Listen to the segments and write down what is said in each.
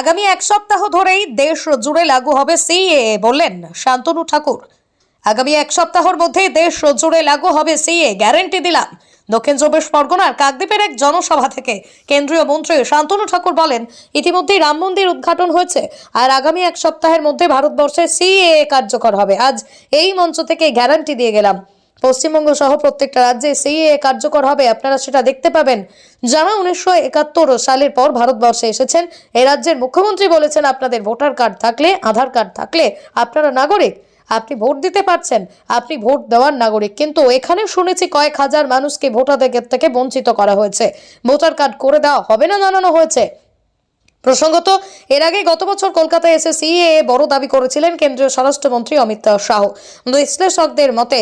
আগামী এক সপ্তাহ ধরেই দেশ জুড়ে লাগু হবে সিএ বললেন শান্তনু ঠাকুর। আগামী এক সপ্তাহের মধ্যে দেশ জুড়ে লাগু হবে সিএ গ্যারেন্টি দিলাম। দক্ষিণ চব্বিশ পরগনার কাকদ্বীপের এক জনসভা থেকে কেন্দ্রীয় মন্ত্রী শান্তনু ঠাকুর বলেন, ইতিমধ্যেই রাম মন্দির উদ্ঘাটন হয়েছে আর আগামী এক সপ্তাহের মধ্যে ভারতবর্ষে সিএ কার্যকর হবে। আজ এই মঞ্চ থেকে গ্যারান্টি দিয়ে গেলাম। পশ্চিমবঙ্গ সহ প্রত্যেকটা রাজ্যে সিএ কার্যকর হবে, আপনারা সেটা দেখতে পাবেন। যারা উনিশশো একাত্তর সালের পর ভারতবর্ষে এসেছেন, এ রাজ্যের মুখ্যমন্ত্রী বলেছেন, আপনাদের ভোটার কার্ড থাকলে, আধার কার্ড থাকলে আপনারা নাগরিক। আপনি ভোট দিতে পারছেন, আপনি ভোট দেওয়ার নাগরিক। কিন্তু এখানে শুনেছি কয়েক হাজার মানুষকে ভোটাধিকার থেকে বঞ্চিত করা হয়েছে। ভোটার কার্ড করে দেওয়া হবে না, জানানো হয়েছে। প্রসঙ্গত, এর আগে গত বছর কলকাতায় এসে সিএ বড় দাবি করেছিলেন কেন্দ্রীয় স্বরাষ্ট্রমন্ত্রী অমিত শাহ। বিশ্লেষকদের মতে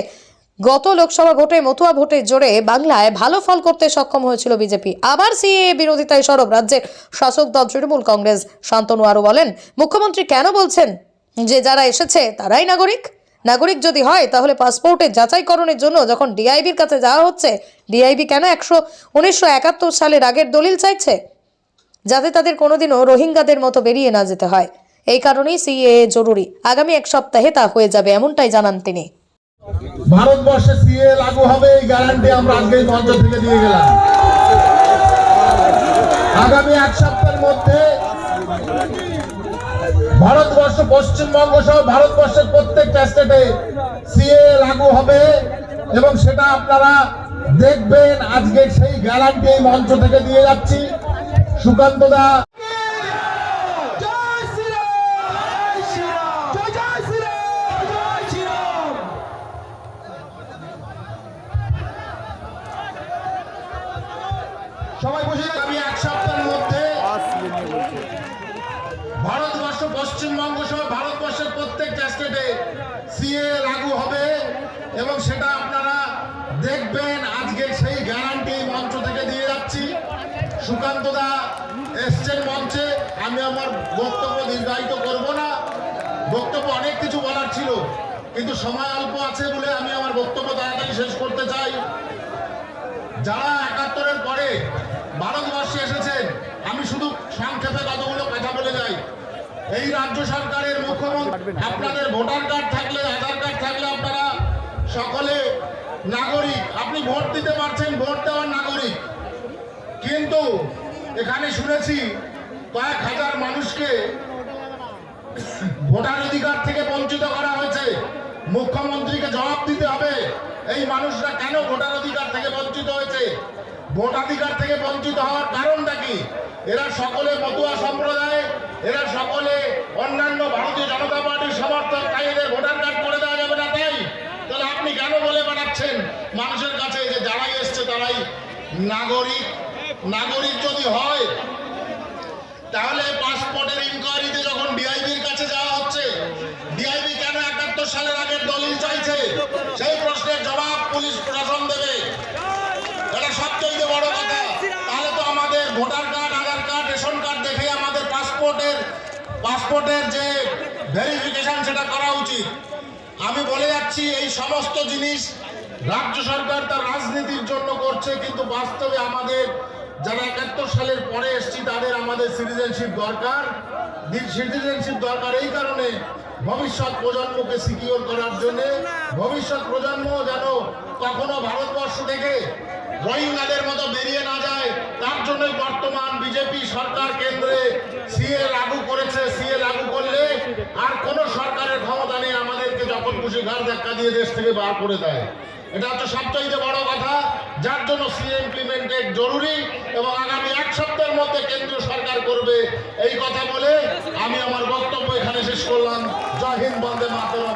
গত লোকসভা ভোটে মতুয়া ভোটে জোরে বাংলায় ভালো ফল করতে সক্ষম হয়েছিল বিজেপি। আবার সিএ বিরোধিতায় সরব রাজ্যের শাসক দল তৃণমূল কংগ্রেস। শান্তনু আরও বলেন, মুখ্যমন্ত্রী কেন বলছেন যে যারা এসেছে তারাই নাগরিক? নাগরিক যদি হয়, তাহলে পাসপোর্টের যাচাইকরণের জন্য যখন ডিআইবির কাছে যাওয়া হচ্ছে, ডিআইবি কেন একশো উনিশশো একাত্তর সালের আগের দলিল চাইছে? যাতে তাদের কোনোদিনও রোহিঙ্গাদের মতো বেরিয়ে না যেতে হয়। এই কারণেই সিএ জরুরি। আগামী এক সপ্তাহে তা হয়ে যাবে, এমনটাই জানান তিনি। ভারতবর্ষে সিএ লাগু হবে, এই গ্যারান্টি আমরা আজকে মঞ্চ থেকে দিয়ে গেলাম। আগামী এক সপ্তাহের মধ্যে ভারতবর্ষ, পশ্চিমবঙ্গ সহ ভারতবর্ষের প্রত্যেকটা স্টেটে সিএ লাগু হবে এবং সেটা আপনারা দেখবেন। আজকে সেই গ্যারান্টি এই মঞ্চ থেকে দিয়ে যাচ্ছি। সুকান্ত দা সবাই বসে আমি এক সপ্তাহের মধ্যে ভারতবর্ষ, পশ্চিমবঙ্গ সহ ভারতবর্ষের প্রত্যেকটা স্টেটে সিএ লাগু হবে এবং সেটা আপনারা দেখবেন। আজকে সেই গ্যারান্টি মঞ্চ থেকে দিয়ে যাচ্ছি। সুকান্ত দা এসছেন মঞ্চে। আমি আমার বক্তব্য দীর্ঘায়িত করব না। বক্তব্য অনেক কিছু বলার ছিল, কিন্তু সময় অল্প আছে বলে আমি আমার বক্তব্য তাড়াতাড়ি শেষ করতে চাই। যারা একাত্তরের পরে ভারতবর্ষে এসেছেন আমি শুধু সংক্ষেপে কতগুলো কথা বলে যাই এই রাজ্য সরকারের মুখ্যমন্ত্রী আপনাদের ভোটার কার্ড থাকলে আধার কার্ড থাকলে আপনারা সকলে নাগরিক। আপনি ভোট দিতে পারছেন ভোট দেওয়ার নাগরিক। কিন্তু এখানে শুনেছি কয়েক হাজার মানুষকে ভোটার অধিকার থেকে বঞ্চিত করা হয়েছে। মুখ্যমন্ত্রীকে জবাব দিতে হবে। এই মানুষরা কেন ভোটার অধিকার থেকে বঞ্চিত হয়েছে? ভোটাধিকার থেকে বঞ্চিত হওয়ার কারণটা কি? এরা সকলে মতুয়া সম্প্রদায়, এরা সকলে অন্যান্য ভারতীয় জনতা পার্টির সমর্থক, তাই এদের ভোটার কার্ড করে দেওয়া যাবে না তাই? তাহলে আপনি কেন বলে বেড়াচ্ছেন? মানুষের কাছে যে যারাই এসছে, তারাই নাগরিক। নাগরিক যদি হয়, তাহলে পাসপোর্টের ইনকোয়ারিতে যখন ডিআইবির কাছে যাওয়া হচ্ছে সালের আগের দলিল চাইছে, সেই প্রশ্নের জবাব পুলিশ প্রশাসন দেবে। এটা সবচেয়ে বড় কথা। তাহলে তো আমাদের voter card, Aadhaar card, ration card দেখে আমাদের পাসপোর্টের পাসপোর্টের যে ভেরিফিকেশন সেটা করা উচিত। আমি বলে যাচ্ছি, এই সমস্ত জিনিস রাজ্য সরকার তার রাজনীতির জন্য করছে, কিন্তু বাস্তবে আমাদের যারা একাত্তর সালের পরে এসছি, তাদের আমাদের সিটিজেনশিপ দরকার। সিটিজেনশিপ দরকার এই কারণে ভবিষ্যৎ প্রজন্মকে সিকিওর করার জন্য। ভবিষ্যৎ প্রজন্ম যেন কখনো ভারতবর্ষ থেকে রোহিঙ্গাদের মতো বেরিয়ে না যায়। তার জন্যই বর্তমান বিজেপি সরকার কেন্দ্রে সিএ লাগু করেছে। সিএ লাগু করলে আর কোন সরকারের ক্ষমতা নেই, আমাদেরকে যখন খুশি ঘর ধাক্কা দিয়ে দেশ থেকে বার করে দেয়। এটা হচ্ছে সবচাইতে বড় কথা। যার জন্য সিএ ইমপ্লিমেন্টেড জরুরি। এবং আগামী এক সপ্তাহের মধ্যে কেন্দ্রীয় সরকার করবে এই কথা বলে আমি আমার বক্তব্য এখানে শেষ করলাম। জাহিন বন্দে মাতরম।